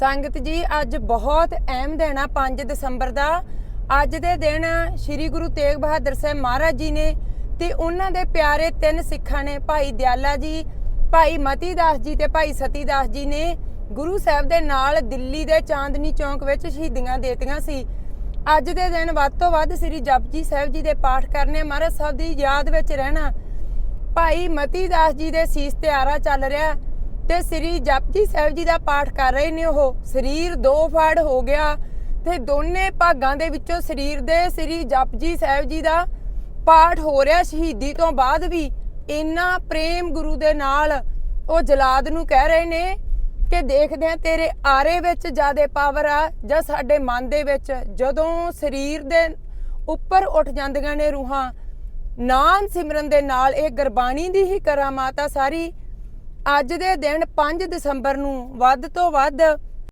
ਸੰਗਤ ਜੀ, ਅੱਜ ਬਹੁਤ ਅਹਿਮ ਦਿਨ ਆ 5 ਦਸੰਬਰ ਦਾ। ਅੱਜ ਦੇ ਦਿਨ ਸ੍ਰੀ ਗੁਰੂ ਤੇਗ ਬਹਾਦਰ ਸਾਹਿਬ ਮਹਾਰਾਜ ਜੀ ਨੇ ਤੇ ਉਹਨਾਂ ਦੇ ਪਿਆਰੇ ਤਿੰਨ ਸਿੱਖਾਂ ਨੇ, ਭਾਈ ਦਿਆਲਾ ਜੀ, ਭਾਈ ਮਤੀ ਦਾਸ ਜੀ ਤੇ ਭਾਈ ਸਤੀ ਦਾਸ ਜੀ ਨੇ ਗੁਰੂ ਸਾਹਿਬ ਦੇ ਨਾਲ ਦਿੱਲੀ ਦੇ ਚਾਂਦਨੀ ਚੌਂਕ ਵਿੱਚ ਸ਼ਹੀਦੀਆਂ ਦੇਤੀਆਂ ਸੀ। ਅੱਜ ਦੇ ਦਿਨ ਵੱਧ ਤੋਂ ਵੱਧ ਸ੍ਰੀ ਜਪਜੀ ਸਾਹਿਬ ਜੀ ਦੇ ਪਾਠ ਕਰਨੇ ਮਹਾਰਾਜ ਸਾਹਿਬ ਦੀ ਯਾਦ ਵਿੱਚ ਰਹਿਣਾ। ਭਾਈ ਮਤੀ ਦਾਸ ਜੀ ਦੇ ਸੀਸ ਤੇ ਆਰਾ ਚੱਲ ਰਿਹਾ। ਤੇ ਸ੍ਰੀ ਜਪਜੀ ਸਾਹਿਬ ਜੀ ਦਾ ਪਾਠ ਕਰ ਰਹੇ ਨੇ ਉਹ। ਸਰੀਰ ਦੋ ਫਾੜ ਹੋ ਗਿਆ ਤੇ ਦੋਨੇ ਭਾਗਾਂ ਦੇ ਵਿੱਚੋਂ ਸਰੀਰ ਦੇ ਸ੍ਰੀ ਜਪਜੀ ਸਾਹਿਬ ਜੀ ਦਾ ਪਾਠ ਹੋ ਰਿਹਾ ਸ਼ਹੀਦੀ ਤੋਂ ਬਾਅਦ ਵੀ। ਇੰਨਾ ਪ੍ਰੇਮ ਗੁਰੂ ਦੇ ਨਾਲ ਉਹ ਜਲਾਦ ਨੂੰ ਕਹਿ ਰਹੇ ਨੇ ਕਿ ਦੇਖਦੇ ਆ ਤੇਰੇ ਆਰੇ ਵਿੱਚ ਜਿਆਦੇ ਪਾਵਰ ਆ ਜਾਂ ਸਾਡੇ ਮਨ ਦੇ ਵਿੱਚ। ਜਦੋਂ ਸਰੀਰ ਦੇ ਉੱਪਰ ਉੱਠ ਜਾਂਦੀਆਂ ਨੇ ਰੂਹਾਂ ਨਾਮ ਸਿਮਰਨ ਦੇ ਨਾਲ ਇਹ ਗੁਰਬਾਣੀ ਦੀ ਹੀ ਕਰਾਮਾਤ ਆ ਸਾਰੀ। ਅੱਜ ਦੇ ਦਿਨ 5 ਦਸੰਬਰ ਨੂੰ ਵੱਧ ਤੋਂ ਵੱਧ